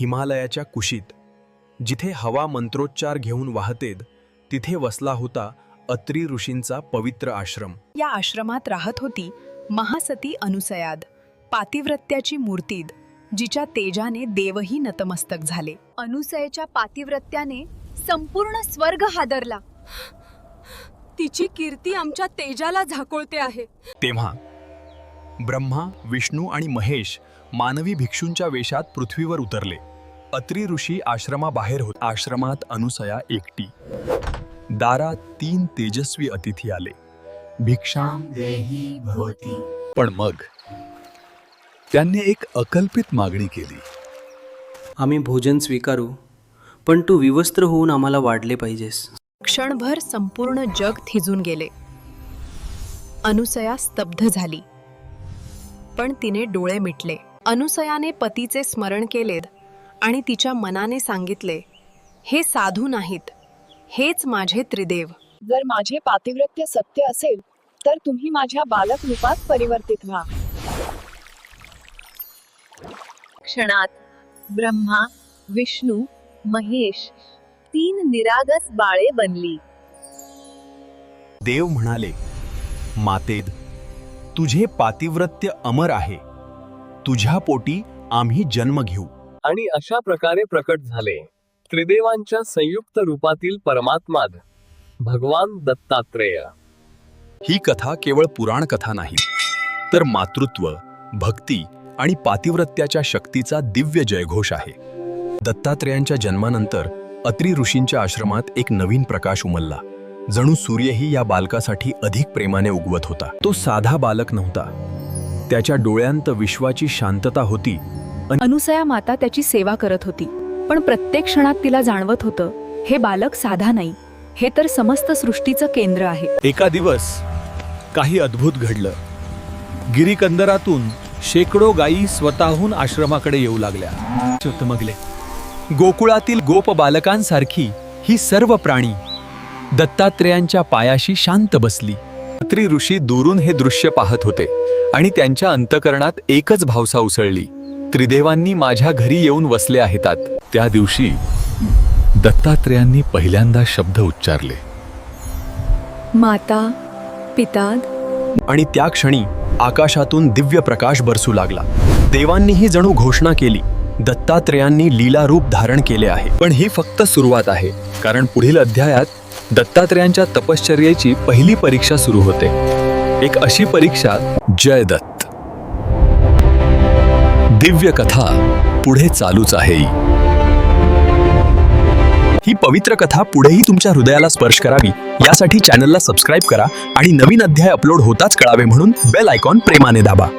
हिमालयाच्या कुशीत. जिथे हवा मंत्रोच्चार घेऊन वाहतेद तिथे वसला होता अत्री ऋषींचा पवित्र आश्रम. या आश्रमात राहत होती महासती अनुसयाद पातिव्रत्याची मूर्तीद जिच्या तेजाने देवही नतमस्तक झाले. अनुसयेच्या पातिव्रत्याने संपूर्ण स्वर्ग हादरला. तिची कीर्ती आमच्या तेजाला झाकोळते आहे. तेव्हा ब्रह्मा विष्णू आणि महेश मानवी भिक्षूंच्या वेशात पृथ्वीवर उतरले. अत्री ऋषी आश्रमाबाहेर होत. आश्रमात अनुसया एकटी. दारात तीन तेजस्वी अतिथी आले. भिक्षा पण मग? त्यांनी एक अकल्पित मागणी केली. आम्ही भोजन स्वीकारू पण तू विवस्त्र होऊन आम्हाला वाढले पाहिजेस. क्षणभर संपूर्ण जग थिजून गेले. अनुसया स्तब्ध झाली. पण तिने डोळे मिटले. अनुसयाने पतीचे स्मरण केलेत आणि तिच्या मनाने सांगितले हे साधू नाहीत हेच माझे त्रिदेव. जर माझे पातिव्रत्य सत्य असेल तर तुम्ही माझ्या बालक रूपात परिवर्तित व्हा. क्षणात ब्रह्मा विष्णू महेश तीन निरागस बाळे बनली. देव म्हणाले मातेद तुझे पातिव्रत्य अमर आहे. तुझ्या पोटी आम्ही जन्म घेऊ. आणि अशा प्रकारे प्रकट झाले. त्रिदेवांच्या संयुक्त रूपातील परमात्माद भगवान दत्तात्रेय. ही कथा केवळ पुराण कथा नाही तर मातृत्व भक्ती आणि पातिव्रत्याच्या शक्तीचा दिव्य जयघोष आहे. दत्तात्रेयांच्या जन्मानंतर अत्री ऋषींच्या आश्रमात एक नवीन प्रकाश उमलला जणू सूर्यही या बालकासाठी अधिक प्रेमाने उगवत होता. तो साधा बालक नव्हता त्याच्या डोळ्यांत विश्वाची शांतता होती. अनुसया माता त्याची सेवा करत होती. पण प्रत्येक क्षणात तिला जाणवत होतं हे बालक साधा नाही. हे तर समस्त सृष्टीचं केंद्र आहे. एका दिवस काही अद्भुत घडलं. गिरीकंदरातून शेकडो गायी स्वतःहून आश्रमाकडे येऊ लागल्या. चमगले गोकुळातील गोप बालकांसारखी ही सर्व प्राणी दत्तात्रेयांच्या पायाशी शांत बसली. अत्री ऋषी दुरून हे दृश्य पाहत होते आणि त्यांच्या अंतकरणात एकच भावसा उसळली. त्रिदेवांनी माझ्या घरी येऊन वसले आहेत त्या दिवशी दत्तात्रेयांनी पहिल्यांदा शब्द उच्चारले. माता पिता आणि त्या क्षणी आकाशातून दिव्य प्रकाश बरसू लागला. देवांनीही जणू घोषणा केली. दत्तात्रेयांनी लीला रूप धारण केले आहे. पण ही फक्त सुरुवात आहे. कारण पुढील अध्यायात दत्तात्रेयांच्या तपश्चर्येची पहिली परीक्षा सुरू होते. एक अशी परीक्षा जयदत्त. दिव्य कथा पुढे चालूच आहे. ही पवित्र कथा पुढेही तुमच्या हृदयाला स्पर्श करावी यासाठी चॅनलला सबस्क्राईब करा आणि नवीन अध्याय अपलोड होताच कळावे म्हणून बेल आयकॉन प्रेमाने दाबा.